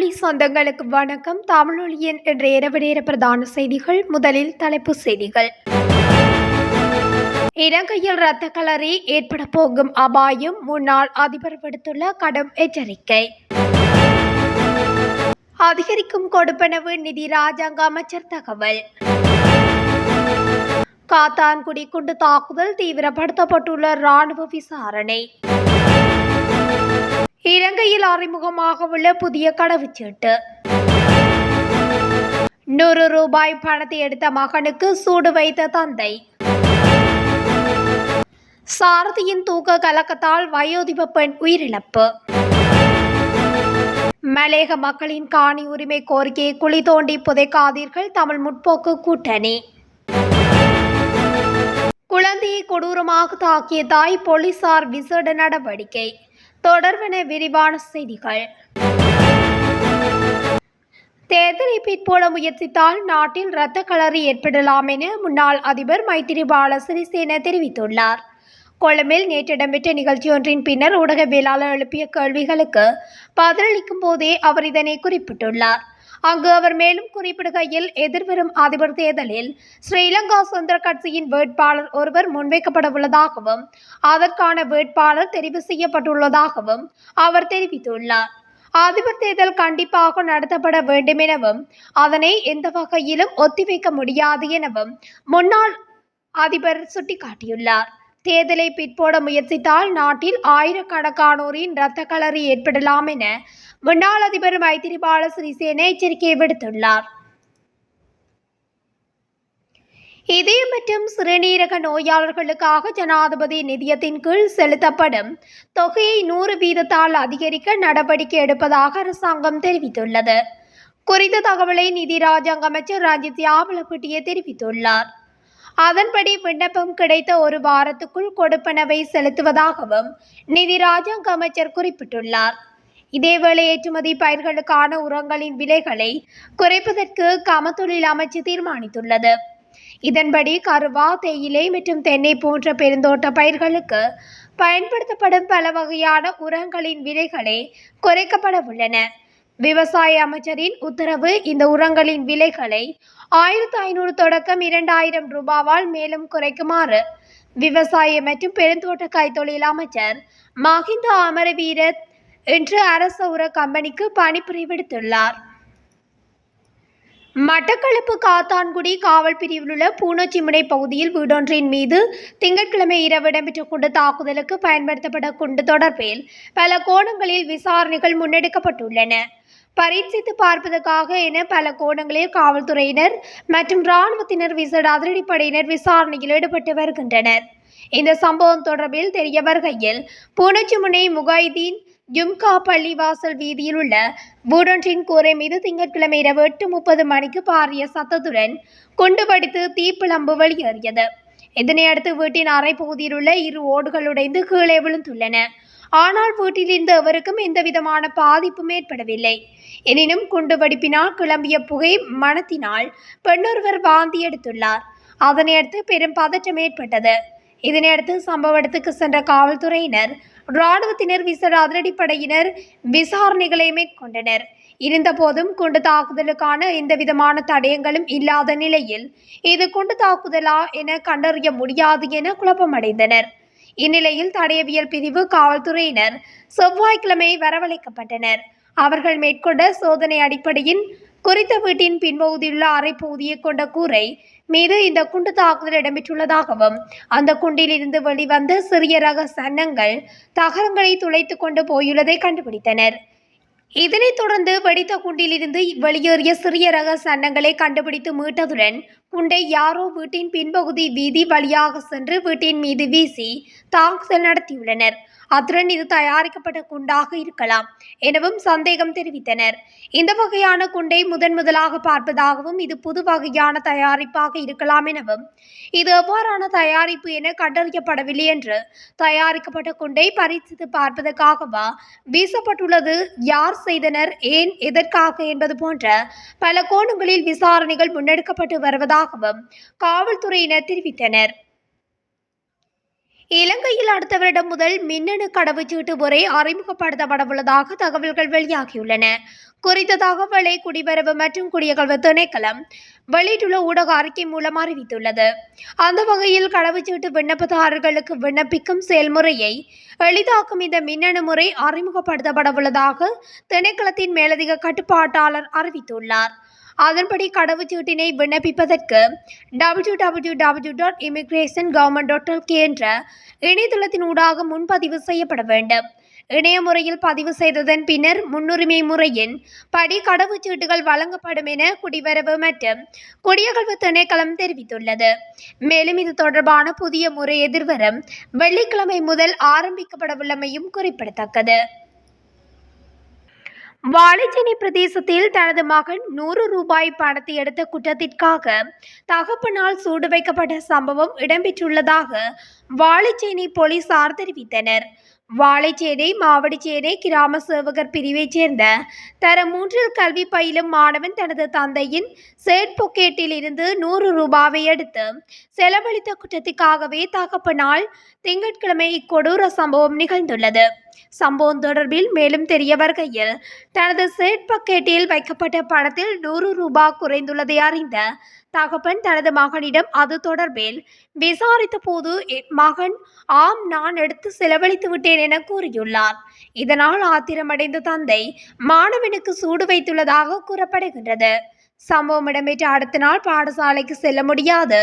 தமிழொலி சொந்தங்களுக்கு வணக்கம். தமிழொலியின் என்ற இரவு நேர பிரதான செய்திகள் முதலில் தலைப்பு செய்திகள். இலங்கையில் இரத்த கலரி ஏற்பட போகும் அபாயம் முன்னாள் அதிபர் விடுத்துள்ள கடும் எச்சரிக்கை. அதிகரிக்கும் கொடுப்பனவு நிதி ராஜாங்க அமைச்சர் தகவல். காத்தான்குடி குண்டு தாக்குதல் தீவிரப்படுத்தப்பட்டுள்ள ராணுவ விசாரணை. இலங்கையில் அறிமுகமாக உள்ள புதிய கடவுச்சீட்டு. நூறு ரூபாய் பணத்தை எடுத்த மகனுக்கு சூடு வைத்த தந்தை. சாரதியின் தூக்க கலக்கத்தால் வயோதிப பெண் உயிரிழப்பு. மலேக மக்களின் காணி உரிமை கோரிக்கையை குழி தோண்டி புதைக்காதீர்கள் தமிழ் முற்போக்கு கூட்டணி. குழந்தையை கொடூரமாக தாக்கிய தாய் போலீசார் விசேட நடவடிக்கை. தொடர்வன விரிவான செய்திகள். தேர்தலை பிற்போட முயற்சித்தால் நாட்டில் இரத்த களறி ஏற்படலாம் என முன்னாள் அதிபர் மைத்திரிபால சிறிசேன தெரிவித்துள்ளார். கொழும்பில் நேற்று இடம்பெற்ற நிகழ்ச்சியொன்றின் பின்னர் ஊடகவியலாளர் எழுப்பிய கேள்விகளுக்கு பதிலளிக்கும் போதே அவர் இதனை குறிப்பிட்டுள்ளார். அங்கு அவர் மேலும் குறிப்பிடுகையில் எதிர்வரும் அதிபர் தேர்தலில் ஸ்ரீலங்கா சுதந்திர கட்சியின் வேட்பாளர் ஒருவர் முன்வைக்கப்பட உள்ளதாகவும் அதற்கான வேட்பாளர் தெரிவு செய்யப்பட்டுள்ளதாகவும் அவர் தெரிவித்துள்ளார். அதிபர் தேர்தல் கண்டிப்பாக நடத்தப்பட வேண்டும் எனவும் அதனை எந்த வகையிலும் ஒத்திவைக்க முடியாது எனவும் முன்னாள் அதிபர் சுட்டிக்காட்டியுள்ளார். தேர்தலை பிற்போட முயற்சித்தால் நாட்டில் ஆயிரக்கணக்கானோரின் இரத்த களறி ஏற்படலாம் என முன்னாள் அதிபர் மைத்திரிபால சிறிசேன எச்சரிக்கை விடுத்துள்ளார். இதயம் மற்றும் சிறுநீரக நோயாளர்களுக்காக ஜனாதிபதி நிதியத்தின் கீழ் செலுத்தப்படும் தொகையை நூறு வீதத்தால் அதிகரிக்க நடவடிக்கை எடுப்பதாக அரசாங்கம் தெரிவித்துள்ளது. குறித்த தகவலை நிதி ராஜாங்க அமைச்சர் ரஞ்சித் யாவலப்பட்டிய தெரிவித்துள்ளார். அதன்படி விண்ணப்பம் கிடைத்த ஒரு வாரத்துக்குள் கொடுப்பனவை செலுத்துவதாகவும் நிதி ராஜாங்க அமைச்சர் குறிப்பிட்டுள்ளார். இதேவேளை ஏற்றுமதி பயிர்களுக்கான உரங்களின் விலைகளை குறைப்பதற்கு கமத்தொழில் அமைச்சு தீர்மானித்துள்ளது. இதன்படி கருவா தேயிலை மற்றும் தென்னை போன்ற பெருந்தோட்ட பயிர்களுக்கு பயன்படுத்தப்படும் பல வகையான உரங்களின் விலைகளே குறைக்கப்பட உள்ளன விவசாய அமைச்சரின் உத்தரவு இந்த உரங்களின் விலைகளை ஆயிரத்து ஐநூறு தொடக்கம் இரண்டாயிரம் ரூபாவால் மேலும் குறைக்குமாறு விவசாய மற்றும் பெருந்தோட்ட கைத்தொழில் அமைச்சர் மஹிந்த அமரவீர இன்று அரச உர கம்பெனிக்கு பணிபுரிவிடுத்துள்ளார் மட்டக்களப்பு காத்தான்குடி காவல் பிரிவில் உள்ள பூனச்சிமுனை பகுதியில் வீடொன்றின் மீது திங்கட்கிழமை இரவு இடம்பெற்ற குண்டு தாக்குதலுக்கு பயன்படுத்தப்பட்ட குண்டு தொடர்பில் பல கோணங்களில் விசாரணைகள் முன்னெடுக்கப்பட்டுள்ளன. பரீட்சித்து பார்ப்பதற்காக என பல கோணங்களில் காவல்துறையினர் மற்றும் இராணுவத்தினர் விசேட அதிரடிப்படையினர் விசாரணையில் ஈடுபட்டு வருகின்றனர். இந்த சம்பவம் தொடர்பில் தெரிய வருகையில் பூனச்சிமுனை முகாய்தீன் ஜும்கா பள்ளிவாசல் வீதியில் உள்ள பூடொன்றின் கூரை மீது திங்கட்கிழமை இரவு எட்டு முப்பது மணிக்கு பாரிய சத்தத்துடன் குண்டு படித்து தீப்பிழம்பு வெளியேறியது. இதனையடுத்து வீட்டின் அறை உள்ள இரு ஓடுகள் உடைந்து கீழே விழுந்துள்ளன. ஆனால் வீட்டிலிருந்து எவருக்கும் எந்தவிதமான பாதிப்பும் ஏற்படவில்லை. எனினும் குண்டு வடிப்பினால் கிளம்பிய புகை மனத்தினால் பெண்ணொருவர் வாந்தி எடுத்துள்ளார். அதனையடுத்து பெரும் பதற்றம் ஏற்பட்டது. இதனையடுத்து சம்பவ இடத்துக்கு சென்ற காவல்துறையினர் இராணுவத்தினர் விசேட அதிரடிப்படையினர் விசாரணைகளை மேற்கொண்டனர். இருந்தபோதும் குண்டு தாக்குதலுக்கான எந்தவிதமான தடயங்களும் இல்லாத நிலையில் இது குண்டு தாக்குதலா என கண்டறிய முடியாது என குழப்பமடைந்தனர். இந்நிலையில் தடயவியல் பிரிவு காவல்துறையினர் செவ்வாய்க்கிழமை வரவழைக்கப்பட்டனர். அவர்கள் மேற்கொண்ட சோதனை அடிப்படையில் குறித்த வீட்டின் பின்பகுதியுள்ள அறை பகுதியை கொண்ட கூரை மீது இந்த குண்டு தாக்குதல் இடம்பெற்றுள்ளதாகவும் அந்த குண்டில் இருந்து வெளிவந்த சிறிய ரக சன்னங்கள் தகரங்களை துளைத்து கொண்டு போயுள்ளதை கண்டுபிடித்தனர். இதனைத் தொடர்ந்து வெடித்த குண்டிலிருந்து வெளியேறிய சிறிய ரக சன்னங்களை கண்டுபிடித்து மீட்டதுடன் குண்டை யாரோ வீட்டின் பின்பகுதி வீதி வழியாக சென்று வீட்டின் மீது வீசி தாக்குதல் நடத்தியுள்ளனர். அத்துடன் இது தயாரிக்கப்பட்ட குண்டாக இருக்கலாம் எனவும் சந்தேகம் தெரிவித்தனர். இந்த வகையான குண்டை முதன் முதலாக பார்ப்பதாகவும் இது புது வகையான தயாரிப்பாக இருக்கலாம் எனவும் இது எவ்வாறான தயாரிப்பு என கண்டறியப்படவில்லை என்று தயாரிக்கப்பட்ட குண்டை பரிசித்து பார்ப்பதற்காகவா வீசப்பட்டுள்ளது யார் செய்தனர் ஏன் எதற்காக என்பது போன்ற பல கோணங்களில் விசாரணைகள் முன்னெடுக்கப்பட்டு வருவதாகவும் காவல்துறையினர் தெரிவித்தனர். இலங்கையில் அடுத்த வருடம் முதல் மின்னணு கடவுச்சீட்டு முறை அறிமுகப்படுத்தப்படவுள்ளதாக தகவல்கள் வெளியாகியுள்ளன. குறித்த தகவலை குடிவரவு மற்றும் குடியகல்வு திணைக்களம் வெளியிட்டுள்ள ஊடக அறிக்கை மூலம் அறிவித்துள்ளது. அந்த வகையில் கடவுச்சீட்டு விண்ணப்பதாரர்களுக்கு விண்ணப்பிக்கும் செயல்முறையை எளிதாக்கும் இந்த மின்னணு முறை அறிமுகப்படுத்தப்படவுள்ளதாக திணைக்களத்தின் மேலதிக கட்டுப்பாட்டாளர் அறிவித்துள்ளார். அதன்படி கடவுச்சீட்டினை விண்ணப்பிப்பதற்கு W W W dot immigration government dot என்ற இணையதளத்தின் ஊடாக முன்பதிவு செய்யப்பட வேண்டும். இணைய முறையில் பதிவு செய்ததன் பின்னர் முன்னுரிமை முறையின் படி கடவுச்சீட்டுகள் வழங்கப்படும் என குடிவரவு மற்றும் குடியகல்வு திணைக்களம் தெரிவித்துள்ளது. மேலும் இது தொடர்பான புதிய முறை எதிர்வரும் வெள்ளிக்கிழமை முதல் ஆரம்பிக்கப்படவுள்ளமையும் குறிப்பிடத்தக்கது. வாழைச்சேனை பிரதேசத்தில் தனது மகன் நூறு ரூபாய் பணத்தை எடுத்த குற்றத்திற்காக தகப்பனால் சூடு வைக்கப்பட்ட சம்பவம் இடம்பெற்றுள்ளதாக வாழைச்சேனை போலீசார் தெரிவித்தனர். வாழைச்சேனை மாவடிச்சேனை கிராம சேவகர் பிரிவைச் சேர்ந்த தரம் மூன்றில் கல்வி பயிலும் மாணவன் தனது தந்தையின் சேட் பொக்கெட்டில் இருந்து நூறு ரூபாவை எடுத்து செலவழித்த குற்றத்துக்காகவே தகப்பனால் திங்கட்கிழமை இக்கொடூர சம்பவம் நிகழ்ந்துள்ளது. சம்பவம் தொடர்பில் மேலும் தெரிய வருகையில் தனது சேட் பக்கெட்டில் வைக்கப்பட்ட பணத்தில் நூறு ரூபாய் குறைந்துள்ளதை அறிந்த தகப்பன் தனது மகனிடம் அது தொடர்பில் விசாரித்த போது மகன் ஆம் நான் எடுத்து செலவழித்து விட்டேன் என கூறியுள்ளார். இதனால் ஆத்திரமடைந்த தந்தை மாணவனுக்கு சூடு வைத்துள்ளதாக கூறப்படுகின்றது. சம்பவம் இடம்பெற்ற அடுத்த நாள் பாடசாலைக்கு செல்ல முடியாது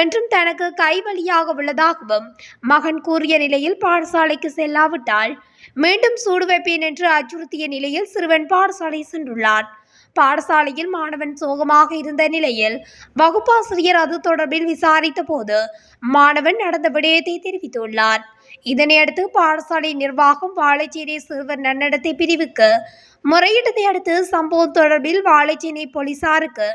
என்றும் தனக்கு கைவழியாக உள்ளதாகவும் மகன் கூறிய நிலையில் பாடசாலைக்கு செல்லாவிட்டால் மீண்டும் சூடு வைப்பேன் என்று அச்சுறுத்திய நிலையில் சிறுவன் பாடசாலை சென்றுள்ளான். பாடசாலையில் மாணவன் சோகமாக இருந்த நிலையில் வகுப்பாசிரியர் அது தொடர்பில் விசாரித்த போது மாணவன் நடந்த விடயத்தை தெரிவித்துள்ளார். இதனையடுத்து பாடசாலை நிர்வாகம் வாழைச்சேரி சிறுவர் நன்னடத்தை பிரிவுக்கு முறையிட்டதை அடுத்து சம்பவம் தொடர்பில் வாழைச்சேனை போலீசாருக்கு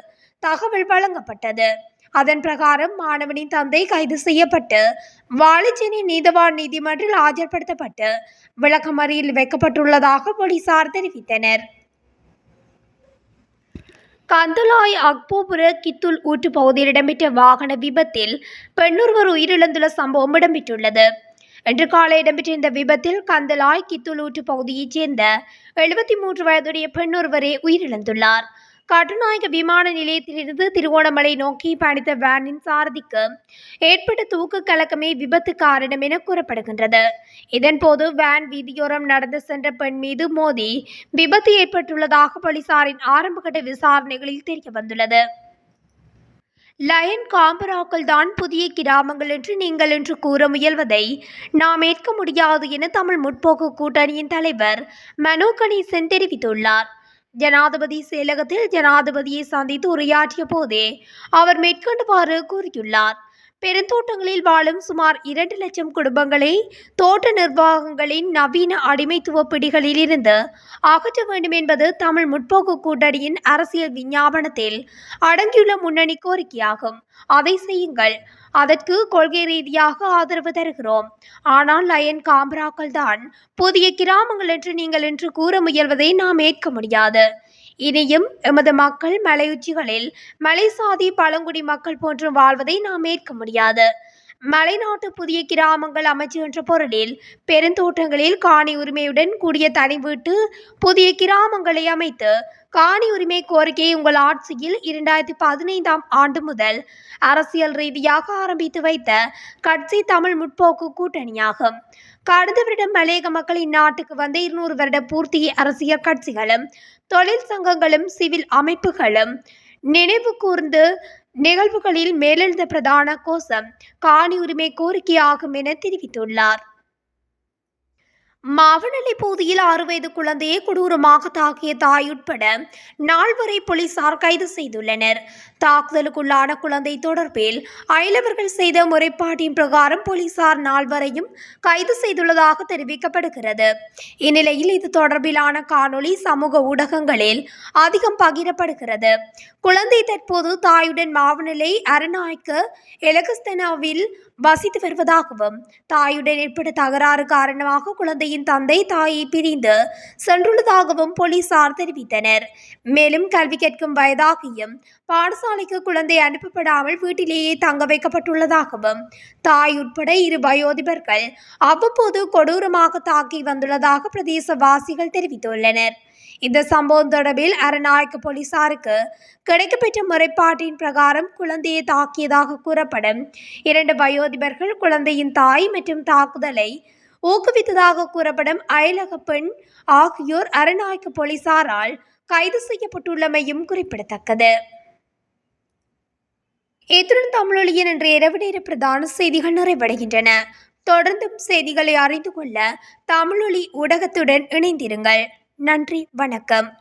தகவல் வழங்கப்பட்டது. அதன் பிரகாரம் மாணவனின் தந்தை கைது செய்யப்பட்டு வாழைச்சேனை நீதவான் நீதிமன்றில் ஆஜர்படுத்தப்பட்டு விளக்கமறியில் வைக்கப்பட்டுள்ளதாக போலீசார் தெரிவித்தனர். கந்தலாய் அக்போபுர கித்துல் ஊற்று பகுதியில் இடம்பெற்ற வாகன விபத்தில் பெண்ணொருவர் உயிரிழந்துள்ள சம்பவம் இடம்பெற்றுள்ளது. இன்று காலை இடம்பெற்ற இந்த விபத்தில் கந்தலாய் கித்துல் ஊற்று பகுதியைச் சேர்ந்த எழுபத்தி மூன்று வயதுடைய பெண்ணொருவரே உயிரிழந்துள்ளார். கட்டுநாயக விமான நிலையத்திலிருந்து திருகோணமலை நோக்கி பயணித்த வேனின் சாரதிக்கு ஏற்பட்ட தூக்கு கலக்கமே விபத்து காரணம் என கூறப்படுகின்றது. இதன்போது வேன் வீதியோரம் நடந்து சென்ற பெண் மீது மோதி விபத்து ஏற்பட்டுள்ளதாக போலீசாரின் ஆரம்பகட்ட விசாரணைகளில் தெரிய வந்துள்ளது லயன் காம்பராக்கள் தான் புதிய கிராமங்கள் என்று நீங்கள் என்று கூற முயல்வதை நாம் ஏற்க முடியாது என தமிழ் முற்போக்கு கூட்டணியின் தலைவர் மனோ கணேசன் தெரிவித்துள்ளார். ஜனாதிபதி செயலகத்தில் ஜனாதிபதியை சந்தித்து உரையாற்றிய போதே அவர் மேற்கொண்டுவாறு கூறியுள்ளார். பெருந்தோட்டங்களில் வாழும் சுமார் இரண்டு லட்சம் குடும்பங்களை தோட்ட நிர்வாகங்களின் நவீன அடிமைத்துவ பிடிகளில் இருந்து அகற்ற வேண்டும் என்பது தமிழ் முற்போக்கு கூட்டணியின் அரசியல் விஞ்ஞாபனத்தில் அடங்கியுள்ள முன்னணி கோரிக்கையாகும். அதை செய்யுங்கள். அதற்கு கொள்கை ரீதியாக ஆதரவு தருகிறோம். ஆனால் லயன் காம்பராக்கள் தான் புதிய கிராமங்கள் என்று நீங்கள் என்று கூற முயல்வதை நாம் ஏற்க முடியாது. இனியும் எமது மக்கள் மலையுச்சிகளில் மலைசாதி பழங்குடி மக்கள் போன்று வாழ்வதை நாம் ஏற்க முடியாது. மலைநாட்டு புதிய கிராமங்கள் அமைச்சு என்ற பொருளில் பெருந்தோட்டங்களில் காணி உரிமையுடன் கூடிய தனி வீட்டு புதிய கிராமங்களை அமைத்து காணி உரிமை கோரிக்கையை உங்கள் ஆட்சியில் இரண்டாயிரத்தி பதினைந்தாம் ஆண்டு முதல் அரசியல் ரீதியாக ஆரம்பித்து வைத்த கட்சி தமிழ் முற்போக்கு கூட்டணியாகும். கடந்த வருடம் மலையக மக்கள் இந்நாட்டுக்கு வந்த இருநூறு வருட பூர்த்தி அரசியல் கட்சிகளும் தொழில் சங்கங்களும் சிவில் அமைப்புகளும் நினைவு கூர்ந்து நிகழ்வுகளில் மேலெழுந்த பிரதான கோஷம் காணி உரிமை கோரிக்கையாகும் என தெரிவித்துள்ளார். மாவனலி பகுதியில் ஆறு வயது குழந்தையை கொடூரமாக தாக்கிய தாய் உட்பட நால்வரை போலீசார் கைது செய்துள்ளனர். தாக்குதலுக்குள்ளான குழந்தை தொடர்பில் அயலவர்கள் செய்த முறைப்பாட்டின் பிரகாரம் போலீசார் நால்வரையும் கைது செய்துள்ளதாக தெரிவிக்கப்படுகிறது. இந்நிலையில் இது தொடர்பிலான காணொளி சமூக ஊடகங்களில் அதிகம் பகிரப்படுகிறது. குழந்தை தற்போது தாயுடன் மாவனலை அரநாய்க்கு எலகஸ்தனாவில் வசித்து வருவதாகவும் தாயுடன் ஏற்பட்ட தகராறு காரணமாக குழந்தை குழந்தையின் தந்தை தாயை பிரிந்து சென்றுள்ளதாகவும் போலீசார் தெரிவித்தனர். மேலும் கல்வி கேட்கும் வயதாகியும் பாடசாலைக்கு குழந்தை அனுப்பப்படாமல் வீட்டிலேயே தங்க வைக்கப்பட்டுள்ளதாகவும் தாய் உட்பட இரு வயோதிபர்கள் அவ்வப்போது கொடூரமாக தாக்கி வந்துள்ளதாக பிரதேசவாசிகள் தெரிவித்துள்ளனர். இந்த சம்பவம் தொடர்பில் அரநாயக்க போலீசாருக்கு கிடைக்கப்பெற்ற முறைப்பாட்டின் பிரகாரம் குழந்தையை தாக்கியதாக கூறப்படும் இரண்டு வயோதிபர்கள் குழந்தையின் தாய் மற்றும் தாக்குதலை ஊக்குவித்ததாக கூறப்படும் அயலக பெண் ஆகியோர் அரநாயக்க போலீசாரால் கைது செய்யப்பட்டுள்ளமையும் குறிப்பிடத்தக்கது. இத்துடன் தமிழொலியின் இன்று இரவு நேர பிரதான செய்திகள் நிறைவடைகின்றன. தொடர்ந்தும் செய்திகளை அறிந்து கொள்ள தமிழொலி ஊடகத்துடன் இணைந்திருங்கள். நன்றி வணக்கம்.